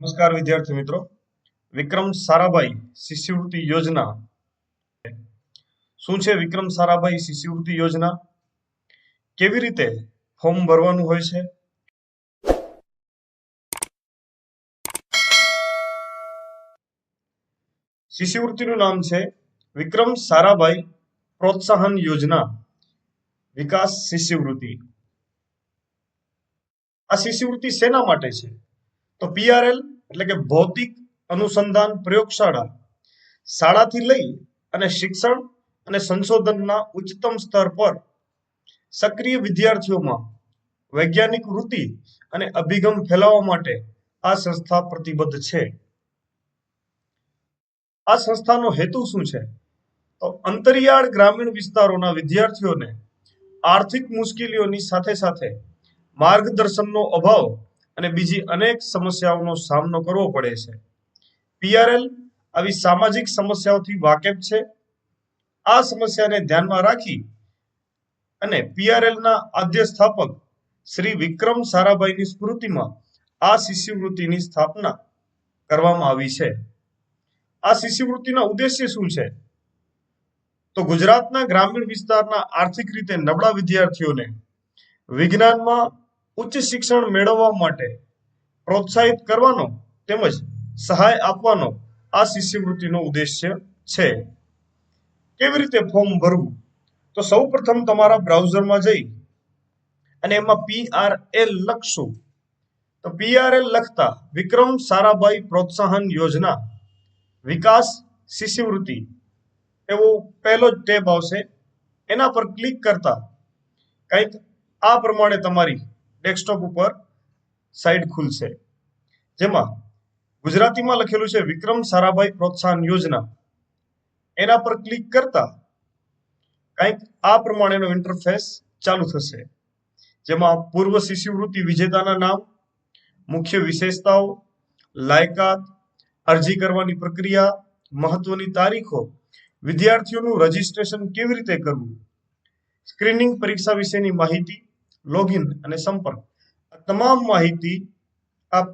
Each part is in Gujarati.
નમસ્કાર વિદ્યાર્થી મિત્રો. વિક્રમ સારાભાઈ શિષ્યવૃત્તિ યોજના. શું છે વિક્રમ સારાભાઈ શિષ્યવૃત્તિ યોજના? કેવી રીતે ફોર્મ ભરવાનું હોય છે? શિષ્યવૃત્તિનું નામ છે વિક્રમ સારાભાઈ પ્રોત્સાહન યોજના. વિકાસ શિષ્યવૃત્તિ. આ શિષ્યવૃત્તિ શેના માટે છે? તો પીઆરએલ એટલે કે ભૌતિક અનુસંધાન પ્રયોગશાળા. શાળાથી લઈ અને શિક્ષણ અને સંશોધનના ઉચ્ચતમ સ્તર પર સક્રિય વિદ્યાર્થીઓમાં વૈજ્ઞાનિક વૃત્તિ અને અભિગમ ફેલાવવા માટે આ સંસ્થા પ્રતિબદ્ધ છે. આ સંસ્થાનો હેતુ શું છે? તો અંતરિયાળ ગ્રામીણ વિસ્તારોના વિદ્યાર્થીઓને આર્થિક મુશ્કેલીઓની સાથે સાથે માર્ગદર્શનનો અભાવ અને બીજી અનેક સમસ્યાઓનો સામનો કરવો પડે છે. પીઆરએલ આવી સામાજિક સમસ્યાઓથી વાકેફ છે. આ સમસ્યાને ધ્યાનમાં રાખી અને પીઆરએલના આદ્ય સ્થાપક શ્રી વિક્રમ સારાભાઈની સ્મૃતિમાં આ શિષ્યવૃત્તિની સ્થાપના કરવામાં આવી છે. આ શિષ્યવૃત્તિના ઉદ્દેશ્ય શું છે? તો ગુજરાતના ગ્રામીણ વિસ્તારના આર્થિક રીતે નબળા વિદ્યાર્થીઓને વિજ્ઞાનમાં ઉચ્ચ શિક્ષણ મેળવવા માટે પ્રોત્સાહિત કરવાનો તેમજ સહાય આપવાનો આ શિષ્યવૃત્તિનો ઉદ્દેશ્ય છે. કેવી રીતે ફોર્મ ભરવું? તો સૌ પ્રથમ તમારા બ્રાઉઝરમાં જઈ અને એમાં પીઆરએલ લખશું. તો પીઆરએલ લખતા વિક્રમ સારાભાઈ પ્રોત્સાહન યોજના વિકાસ શિષ્યવૃત્તિ એવો પહેલો જ ટેબ આવશે. એના પર ક્લિક કરતા કંઈક આ પ્રમાણે તમારી ડેસ્કટોપ ઉપર સાઇટ ખુલશે. જેમાં ગુજરાતીમાં લખેલું છે, વિક્રમ સારાભાઈ પ્રોત્સાહન યોજના. એના પર ક્લિક કરતા કંઈક આ પ્રમાણેનો ઇન્ટરફેસ ચાલુ થશે. જેમાં પૂર્વ શિષ્યવૃત્તિ વિજેતાના નામ, મુખ્ય વિશેષતાઓ, લાયકાત, અરજી કરવાની પ્રક્રિયા, મહત્વની તારીખો, વિદ્યાર્થીઓનું રજીસ્ટ્રેશન કેવી રીતે કરવું સ્ક્રીનિંગ પરીક્ષા વિશેની માહિતી લોગિન અને સંપર્ક. આ તમામ માહિતી આ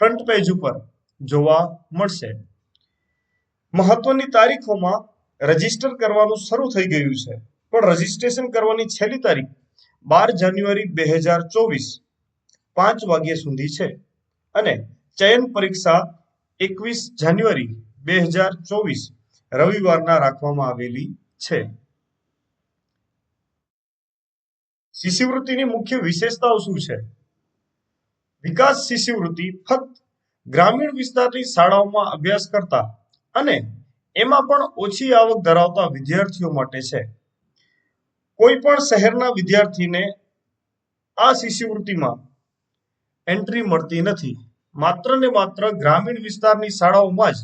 ફ્રન્ટ પેજ ઉપર જોવા મળશે. મહત્વની તારીખોમાં રજિસ્ટર કરવાનું શરૂ થઈ ગયું છે. પણ રજીસ્ટ્રેશન કરવાની છેલ્લી તારીખ બાર જાન્યુઆરી બે હજાર ચોવીસ પાંચ વાગ્યા સુધી છે. અને ચયન પરીક્ષા એકવીસ જાન્યુઆરી બે હજાર ચોવીસ રવિવારના રાખવામાં આવેલી છે. શિષ્યવૃત્તિની મુખ્ય વિશેષતાઓ શું છે? વિકાસ શિષ્યવૃત્તિ ફક્ત ગ્રામીણ વિસ્તારની શાળાઓમાં અભ્યાસ કરતા અને એમાં પણ ઓછી આવક ધરાવતા વિદ્યાર્થીઓ માટે છે. કોઈ પણ શહેરના વિદ્યાર્થીને આ શિષ્યવૃત્તિમાં એન્ટ્રી મળતી નથી. માત્ર ને માત્ર ગ્રામીણ વિસ્તારની શાળાઓમાં જ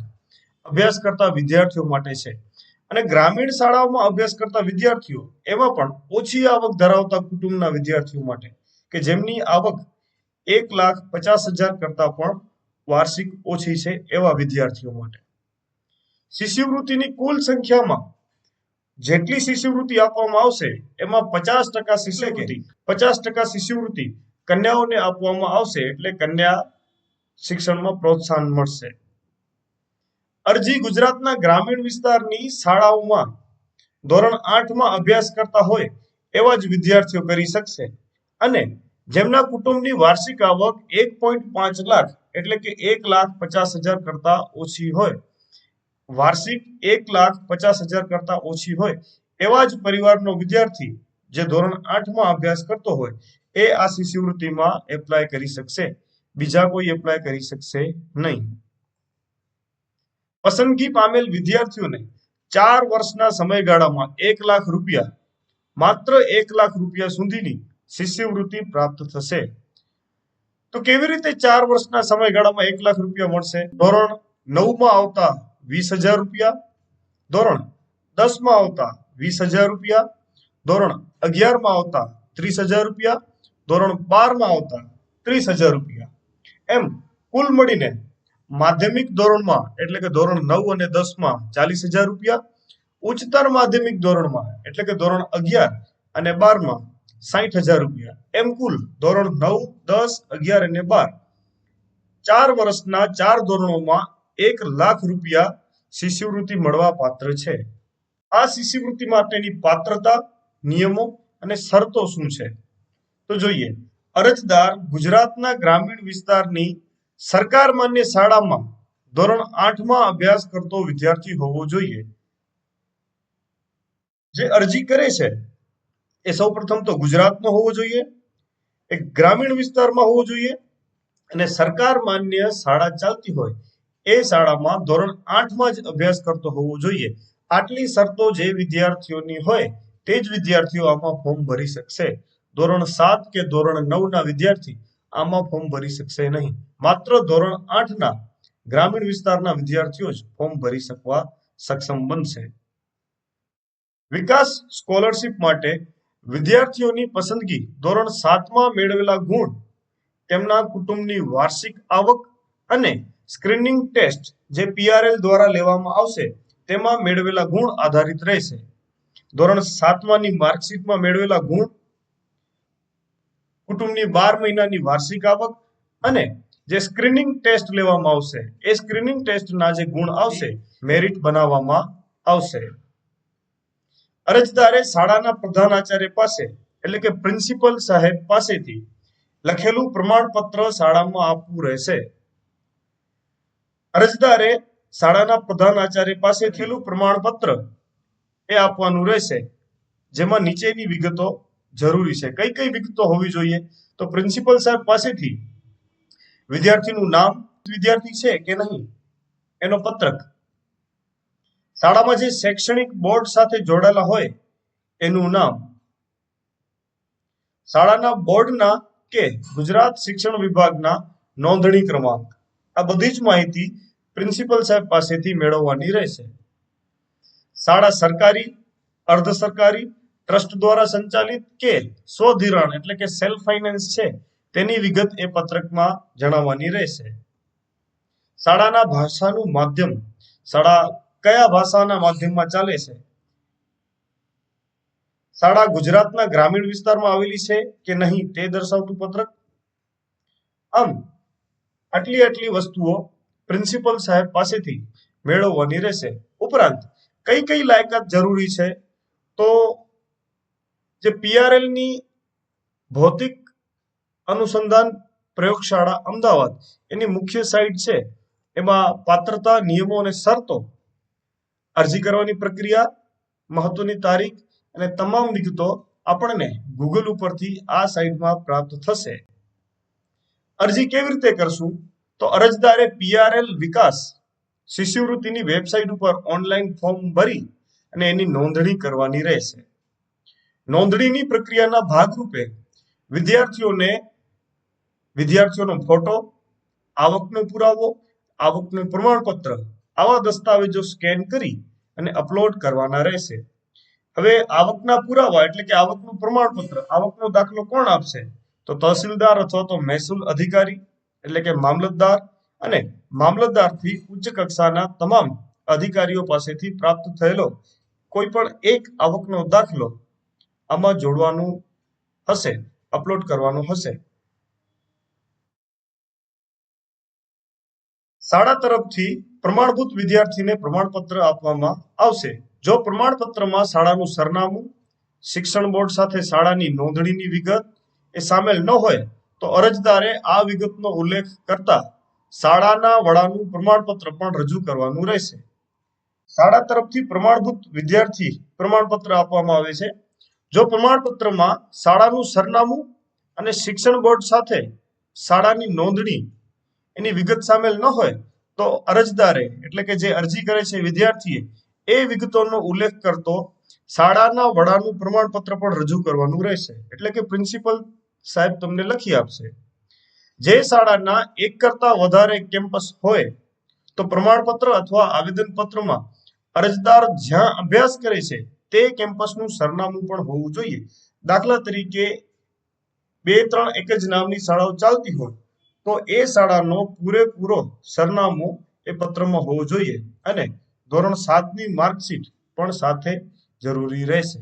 અભ્યાસ કરતા વિદ્યાર્થીઓ માટે છે. અને ગ્રામીણ શાળાઓમાં અભ્યાસ કરતા વિદ્યાર્થીઓ એવા પણ ઓછી આવક ધરાવતા કુટુંબના વિદ્યાર્થીઓ માટે કે જેમની આવક એક લાખ પચાસ હજાર કરતા પણ વાર્ષિક ઓછી છે એવા વિદ્યાર્થીઓ માટે. શિષ્યવૃત્તિની કુલ સંખ્યામાં જેટલી શિષ્યવૃત્તિ આપવામાં આવશે એમાં પચાસ ટકા શિષ્યવૃત્તિ પચાસ ટકા શિષ્યવૃત્તિ કન્યાઓને આપવામાં આવશે એટલે કન્યા શિક્ષણમાં પ્રોત્સાહન મળશે. અરજી ગુજરાતના ગ્રામીણ વિસ્તારની શાળાઓમાં ધોરણ આઠમાં અભ્યાસ કરતા હોય એવા જ વિદ્યાર્થીઓ કરી શકશે. અને જેમના કુટુંબની વાર્ષિક આવક એક પોઈન્ટ પાંચ લાખ એટલે કે એક લાખ પચાસ હજાર કરતા ઓછી હોય, વાર્ષિક એક લાખ પચાસ હજાર કરતા ઓછી હોય એવા જ પરિવારનો વિદ્યાર્થી જે ધોરણ આઠમાં અભ્યાસ કરતો હોય એ આ શિષ્યવૃત્તિમાં એપ્લાય કરી શકશે. બીજા કોઈ એપ્લાય કરી શકશે નહીં. પસંદગી પામેલ વિદ્યાર્થીઓને ચાર વર્ષના સમયગાળામાં એક લાખ રૂપિયા, માત્ર એક લાખ રૂપિયા સુધીની શિષ્યવૃત્તિ પ્રાપ્ત થશે. તો કેવી રીતે ચાર વર્ષના સમયગાળામાં એક લાખ રૂપિયા મળશે? ધોરણ નવમાં આવતા વીસ હજાર રૂપિયા, ધોરણ દસમાં આવતા વીસ હજાર રૂપિયા, ધોરણ અગિયારમાં આવતા ત્રીસ હજાર રૂપિયા, ધોરણ બારમાં આવતા ત્રીસ હજાર રૂપિયા. એમ કુલ મળીને માધ્યમિક ધોરણમાં, એટલે કે ધોરણ નવ અને દસમાં ચાલીસ હજાર રૂપિયા, ઉચ્ચતર માધ્યમિક ધોરણમાં, એટલે કે ધોરણ અગિયાર અને બારમાં સાહીઠ હજાર રૂપિયા. એમ કુલ ધોરણ નવ, દસ, અગિયાર અને બાર ચાર વર્ષના ચાર ધોરણોમાં એક લાખ રૂપિયા શિષ્યવૃત્તિ મળવા પાત્ર છે. આ શિષ્યવૃત્તિ માટેની પાત્રતા, નિયમો અને શરતો શું છે? તો જોઈએ, અરજદાર ગુજરાતના ગ્રામીણ વિસ્તારની સરકાર માન્ય શાળામાં ધોરણ આઠમાં અભ્યાસ કરતો વિદ્યાર્થી હોવો જોઈએ. જે અરજી કરે છે, એ સૌ પ્રથમ તો ગુજરાતનો હોવો જોઈએ એક ગ્રામીણ વિસ્તારમાં હોવો જોઈએ અને સરકાર માન્ય શાળા ચાલતી હોય એ શાળામાં ધોરણ આઠમાં જ અભ્યાસ કરતો હોવો જોઈએ. આટલી શરતો જે વિદ્યાર્થીઓની હોય તે જ વિદ્યાર્થીઓ આમાં ફોર્મ ભરી શકશે. ધોરણ સાત કે ધોરણ નવના વિદ્યાર્થી આમાં ફોર્મ ભરી શકશે નહીં. માત્ર ધોરણ આઠના ગ્રામીણ વિસ્તારના વિદ્યાર્થીઓ જ ફોર્મ ભરી શકવા સક્ષમ બનશે. વિકાસ સ્કોલરશીપ માટે વિદ્યાર્થીઓની પસંદગી ધોરણ સાતમાં મેળવેલા ગુણ, તેમના કુટુંબની વાર્ષિક આવક અને સ્ક્રીનિંગ ટેસ્ટ જે પીઆરએલ દ્વારા લેવામાં આવશે, તેમાં મેળવેલા ગુણ આધારિત રહેશે. ધોરણ સાતમાની માર્કશીટમાં મેળવેલા ગુણ કુટુંબની બાર મહિનાની વાર્ષિક આવક અને જે સ્ક્રીનિંગ ટેસ્ટ લેવામાં આવશે, એ સ્ક્રીનિંગ ટેસ્ટના જે ગુણ આવશે મેરિટ બનાવવામાં આવશે. અરજદારે શાળાના પ્રધાન આચાર્ય પાસે, એટલે કે પ્રિન્સિપલ સાહેબ પાસેથી લખેલું પ્રમાણપત્ર શાળામાં આપવું રહેશે. અરજદારે શાળાના પ્રધાન આચાર્ય પાસે થયેલું પ્રમાણપત્ર એ આપવાનું રહેશે, જેમાં નીચેની વિગતો જરૂરી છે. કઈ કઈ વિગતો હોવી જોઈએ? તો પ્રિન્સિપલ સાહેબ પાસેથી વિદ્યાર્થીનું નામ વિદ્યાર્થી છે કે નહીં? એનો પત્રક. શાળામાં જે શૈક્ષણિક બોર્ડ સાથે જોડાયેલા હોય, એનું નામ. શાળાના બોર્ડના કે ગુજરાત શિક્ષણ વિભાગના નોંધણી ક્રમાંક. આ બધી જ માહિતી પ્રિન્સિપલ સાહેબ પાસેથી મેળવવાની રહેશે. શાળા સરકારી, અર્ધ સરકારી ટ્રસ્ટ દ્વારા સંચાલિત કે સ્વધિરાણ એટલે કે સેલ્ફ ફાઇનાન્સ છે, તેની વિગત એ પત્રકમાં જણાવવાની રહેશે. શાળાના ભાષાનું માધ્યમ, શાળા કયા ભાષાના માધ્યમમાં ચાલે છે? શાળા ગુજરાતના ગ્રામીણ વિસ્તારમાં આવેલી છે કે નહીં તે દર્શાવતું પત્રક? આમ, આટલી આટલી વસ્તુઓ પ્રિન્સિપલ સાહેબ પાસેથી મેળવવાની રહેશે. ઉપરાંત, કઈ કઈ લાયકાત જરૂરી છે? તો જે પીઆરએલની ભૌતિક અનુસંધાન પ્રયોગશાળા અમદાવાદ, એની મુખ્ય સાઇટ છે. એમાં પાત્રતા, નિયમો અને શરતો અરજી કરવાની પ્રક્રિયા, મહત્વની તારીખ અને તમામ વિગતો આપણને ગૂગલ ઉપરથી આ સાઇટમાં પ્રાપ્ત થશે. અરજી કેવી રીતે કરશું? તો અરજદારે પીઆરએલ વિકાસ શિષ્યવૃત્તિની વેબસાઇટ ઉપર ઓનલાઈન ફોર્મ ભરી અને એની નોંધણી કરવાની રહેશે. નોંધણીની પ્રક્રિયાના ભાગરૂપે વિદ્યાર્થીઓને વિદ્યાર્થીઓનો ફોટો, આવકનો પુરાવો, આવકનું પ્રમાણપત્ર, આવા દસ્તાવેજો સ્કેન કરી અને અપલોડ કરવાના રહેશે. હવે આવકના પુરાવા એટલે કે આવકનું પ્રમાણપત્ર, આવકનો દાખલો કોણ આપશે? તો તહસીલદાર અથવા તો મહેસૂલ અધિકારી એટલે કે મામલતદાર અને મામલતદારથી ઉચ્ચ કક્ષાના તમામ અધિકારીઓ પાસેથી પ્રાપ્ત થયેલો કોઈ પણ એક આવકનો દાખલો આમાં જોડવાનું હશે અપલોડ કરવાનું હશે. શાળા તરફથી પ્રમાણભૂત વિદ્યાર્થીને પ્રમાણપત્ર આપવામાં આવશે. જો પ્રમાણપત્રમાં શાળાનું સરનામું, શિક્ષણ બોર્ડ સાથે શાળાની નોંધણીની વિગત એ સામેલ ન હોય, તો અરજદારે આ વિગતનો ઉલ્લેખ કરતા શાળાના વડાનું પ્રમાણપત્ર પણ રજૂ કરવાનું રહેશે. શાળા તરફથી પ્રમાણભૂત વિદ્યાર્થી પ્રમાણપત્ર આપવામાં આવે છે. જો પ્રમાણપત્રમાં શાળાનું સરનામું અને શિક્ષણ બોર્ડ સાથે શાળાની નોંધણી એની વિગત સામેલ ન હોય, તો અરજદારે, એટલે કે જે અરજી કરે છે વિદ્યાર્થીએ, એ વિગતોનો ઉલ્લેખ કરતો શાળાના વડાનું પ્રમાણપત્ર પણ રજૂ કરવાનું રહેશે. એટલે કે પ્રિન્સિપલ સાહેબ તમને લખી આપશે. જે શાળાના એક કરતા વધારે કેમ્પસ હોય, તો પ્રમાણપત્ર અથવા આવેદનપત્રમાં અરજદાર જ્યાં અભ્યાસ કરે છે તે કેમ્પસનું સરનામું પણ હોવું જોઈએ. દાખલા તરીકે બે ત્રણ એક જ નામની શાળાઓ ચાલતી હોય, તો એ શાળાનો પૂરેપૂરો સરનામું એ પત્રમાં હોવો જોઈએ અને ધોરણ સાતની માર્કશીટ પણ સાથે જરૂરી રહેશે.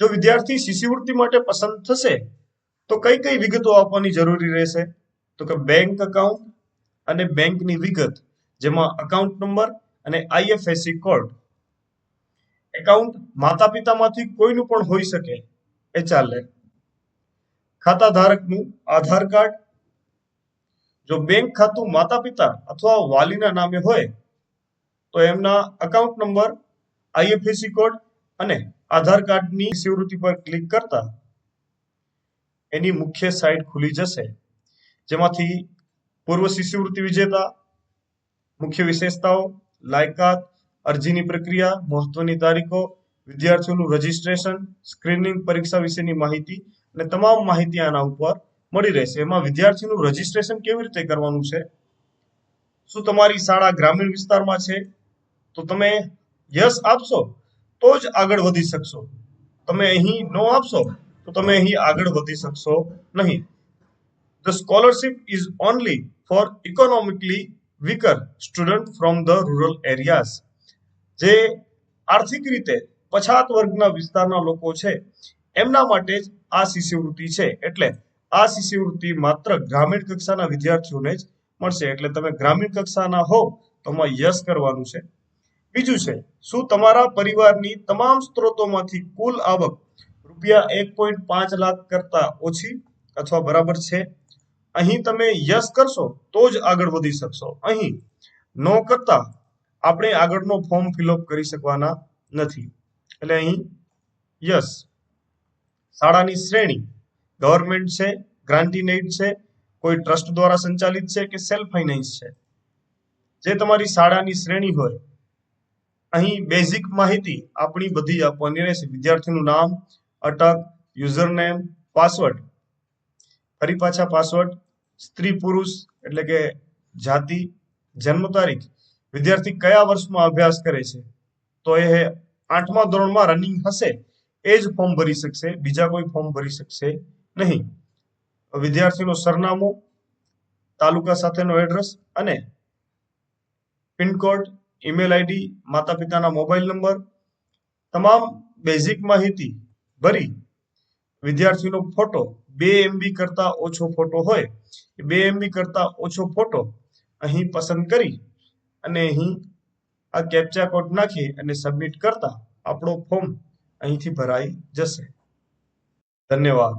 જો વિદ્યાર્થી શિષ્યવૃત્તિ માટે પસંદ થશે, તો કઈ કઈ વિગતો આપવાની જરૂરી રહેશે? તો કે બેંક એકાઉન્ટ અને બેંકની વિગત, જેમાં અકાઉન્ટ નંબર અને આઈએફએસસી કોડ એકાઉન્ટ માતા પિતામાંથી કોઈનું પણ હોઈ શકે એ ચાલે. ખાતા ધારકનું આધાર કાર્ડ, જો બેંક ખાતું માતા પિતા અથવા વાલીના નામે હોય, તો એમના અકાઉન્ટ નંબર આઈએફએસસી કોડ અને આધાર કાર્ડની શિવૃત્તિ પર ક્લિક કરતા એની મુખ્ય સાઇટ ખુલી જશે. જેમાંથી પૂર્વ શિષ્યવૃત્તિ વિજેતા, મુખ્ય વિશેષતાઓ, લાયકાત અરજીની પ્રક્રિયા, મહત્વની તારીખો, વિદ્યાર્થીઓનું રજીસ્ટ્રેશન સ્ક્રીનિંગ પરીક્ષા વિશેની માહિતી અને તમામ માહિતી આના ઉપર મળી રહેશે. એમાં વિદ્યાર્થીનું રજીસ્ટ્રેશન કેવી રીતે કરવાનું છે? શું તમારી શાળા ગ્રામીણ વિસ્તારમાં છે? તો તમે યસ આપશો, તો જ આગળ વધી શકશો. તમે અહીં નો આપશો, તો તમે અહીં આગળ વધી શકશો નહીં. The scholarship is only for economically weaker student from the rural areas જે આર્થિક રીતે પછાત વર્ગના વિસ્તારના લોકો છે, એમના માટે જ આ શિષ્યવૃત્તિ છે. એટલે આ શિષ્યવૃત્તિ માત્ર ગ્રામીણ કક્ષાના વિદ્યાર્થીઓને જ મળશે. એટલે તમે ગ્રામીણ કક્ષાના હો તો યસ કરવાનું છે. બીજું છે, શું તમારા પરિવારની તમામ સ્ત્રોતોમાંથી કુલ આવક રૂપિયા એક પોઈન્ટ પાંચ લાખ કરતા ઓછી અથવા બરાબર છે? અહીં તમે યસ કરશો તો જ આગળ વધી શકશો. અહીં નો કરતા આપણે આગળનો ફોર્મ ફિલઅપ કરી શકવાના નથી. એટલે અહીં યસ શાળાની શ્રેણી ગવર્મેન્ટ છે ગ્રાન્ટીનેડ છે, કોઈ ટ્રસ્ટ દ્વારા સંચાલિત છે કે સેલ્ફ ફાઇનાન્સ છે? જે તમારી શાળાની શ્રેણી હોય, અહીં બેઝિક માહિતી આપણી બધી આપવાની રહેશે. વિદ્યાર્થીનું નામ, અટક યુઝર નેમ પાસવર્ડ ફરી પાછા પાસવર્ડ સ્ત્રી પુરુષ, એટલે કે જાતિ, જન્મ તારીખ. વિદ્યાર્થી કયા વર્ષમાં અભ્યાસ કરે છે? તો એ આઠમા ધોરણમાં રનિંગ હશે, એ જ ફોર્મ ભરી શકશે, બીજા કોઈ ફોર્મ ભરી શકશે નહીં. વિદ્યાર્થીનું સરનામું, તાલુકા સાથેનો એડ્રેસ અને પિનકોડ ઈમેલ આઈડી માતા પિતાના મોબાઈલ નંબર તમામ બેઝિક માહિતી ભરી વિદ્યાર્થીનો ફોટો બે એમબી કરતા ઓછો ફોટો હોય, બે એમબી કરતા ઓછો ફોટો અહીં પસંદ કરી અને અહીં આ કેપ્ચા કોડ નાખી અને સબમિટ કરતા આપણો ફોર્મ અહીંથી ભરાઈ જશે. ધન્યવાદ.